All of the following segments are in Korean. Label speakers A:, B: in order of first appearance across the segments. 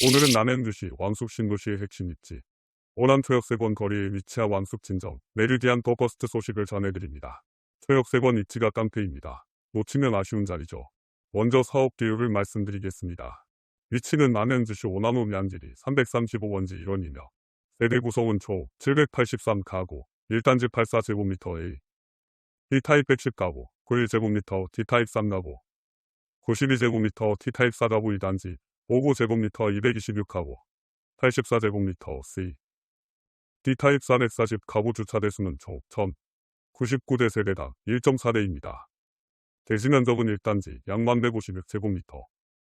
A: 오늘은 남양주시 왕숙 신도시의 핵심 입지 오남 초역세권 거리에 위치한 왕숙 진정 메리디안 더버스트 소식을 전해드립니다. 초역세권 입지가 깡패입니다. 놓치면 아쉬운 자리죠. 먼저 사업 기율을 말씀드리겠습니다. 위치는 남양주시 오남읍 면질이 335번지 1원이며 세대 구성은 총 783가구 1단지 84제곱미터 A D타입 110가구 91제곱미터 D타입 3가구 92제곱미터 T타입 4가구 2단지 59제곱미터 226가구 84제곱미터 C D타입 440 가구 주차 대수는 총 1099대 세대당 1.4대입니다. 대지 면적은 1단지 약 1156제곱미터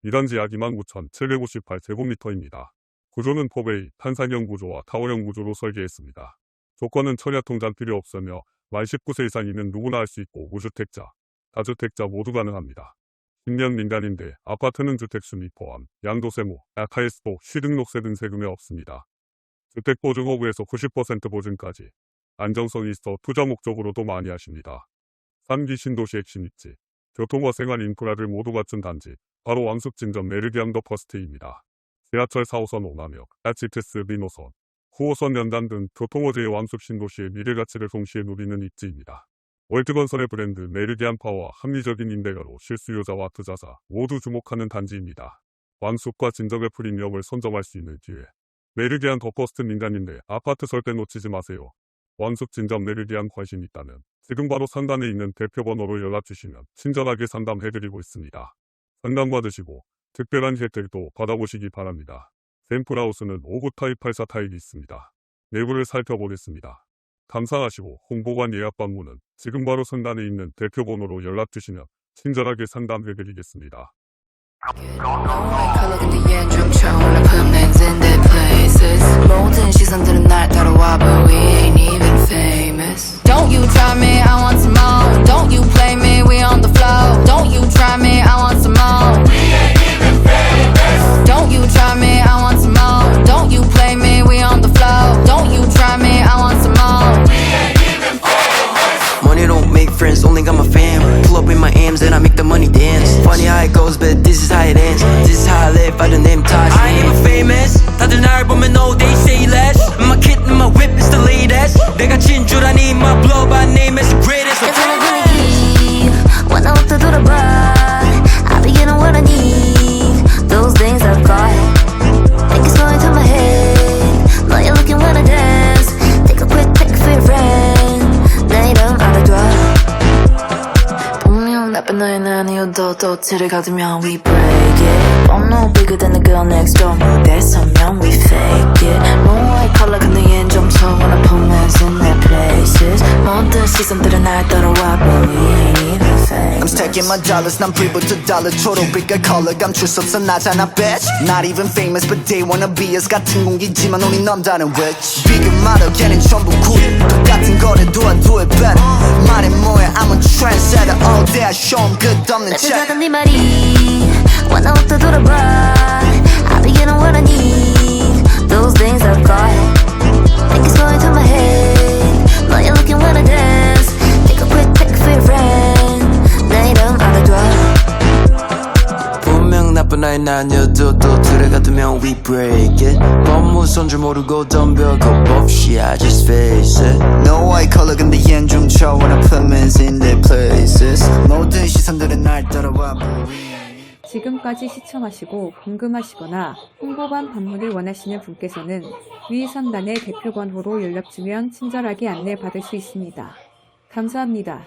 A: 2단지 약 29,758제곱미터입니다. 구조는 포베이, 탄산형 구조와 타워형 구조로 설계했습니다. 조건은 철야 통장 필요 없으며 만 19세 이상이면 누구나 할 수 있고 무주택자, 다주택자 모두 가능합니다. 10년 민간인데 아파트는 주택 순위 포함, 양도세무, 아카이스도, 취등록세 등 세금이 없습니다. 주택보증호구에서 90% 보증까지 안정성이 있어 투자 목적으로도 많이 하십니다. 3기 신도시 핵심 입지, 교통과 생활 인프라를 모두 갖춘 단지, 바로 왕숙진점 메르디안 더 퍼스트입니다. 지하철 4호선 오남역, HTS 민호선, 9호선 연단 등 교통호재의 왕숙 신도시의 미래가치를 동시에 누리는 입지입니다. 월드건설의 브랜드 메르디안 파워와 합리적인 임대료로 실수요자와 투자자 모두 주목하는 단지입니다. 왕숙과 진정의 프리미엄을 선점할 수 있는 기회. 메르디안 더 퍼스트 민간인데 아파트 절대 놓치지 마세요. 왕숙 진정 메르디안 관심 있다면 지금 바로 상단에 있는 대표 번호로 연락 주시면 친절하게 상담해드리고 있습니다. 상담 받으시고 특별한 혜택도 받아보시기 바랍니다. 샘플하우스는 5구 타입 84 타입이 있습니다. 내부를 살펴보겠습니다. 감사하시고 홍보관 예약 방문은 지금 바로 상단에 있는 대표 번호로 연락 주시면 친절하게 상담해 드리겠습니다.
B: color 근데 얘좀 처음에 permanent in their places 모든 시선들은 날 따라와 we
C: Money don't make friends, only got my fam. Pull up in my M's and I make the money dance. Funny how it goes, but this is how it ends. This is how I live by the name Taj. I ain't even famous. 다들 날 보면 no, they say less. My kid and my whip
D: 또 틀을 가두면 we break it But no bigger than the girl next door 무대 서면 we fake it 모아의 컬러 근데 얜 좀더 wanna put men's in their places 모든 시선들은 날 따라와 but we ain't even
E: I'm
D: famous
E: stacking my dollars, 난 불부터 달러 초록빛깔 컬러 감출 수 없어 나잖아 bitch Not even famous but they wanna be us 같은 공기지만 우리 넘다는 witch 비교 말어 걔는 전부 구리 똑같은 거래 do I do it all day I show 'em 끝없는
D: 내
E: check
D: 찾아간 네 말이 원나부터 돌아봐 I be getting what I need Those things I've got
C: 나녀도 또 틀을 가두면 we break it. 법무선 줄 모르고 덤벼 겁 없이 I just face it.
E: No white color 근데 얜 좀쳐 Wanna put men's in their places 모든 시선들은 날 따라와
F: 지금까지 시청하시고 궁금하시거나 홍보관 방문을 원하시는 분께서는 위 상단의 대표 번호로 연락 주면 친절하게 안내 받을 수 있습니다. 감사합니다.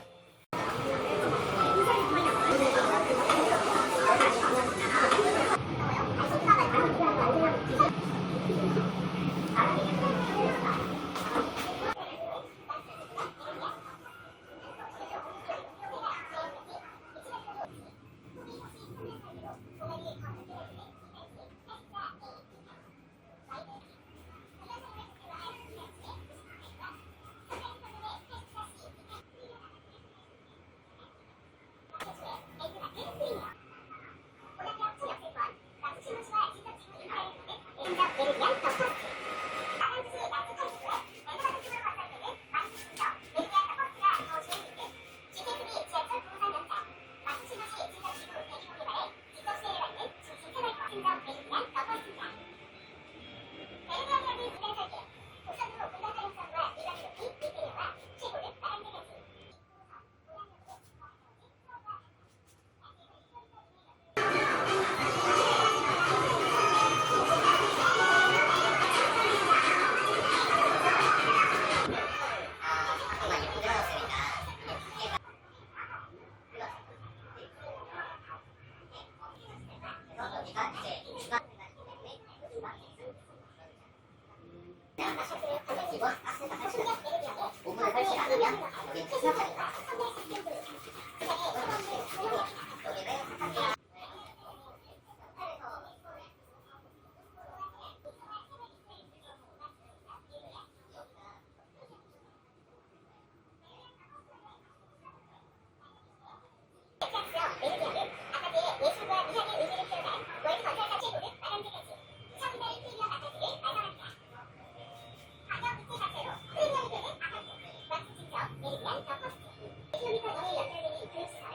G: 5분을 설치 안 하면 여기 그 생각하니까
F: 就你看，我跟你聊天，跟你一起看。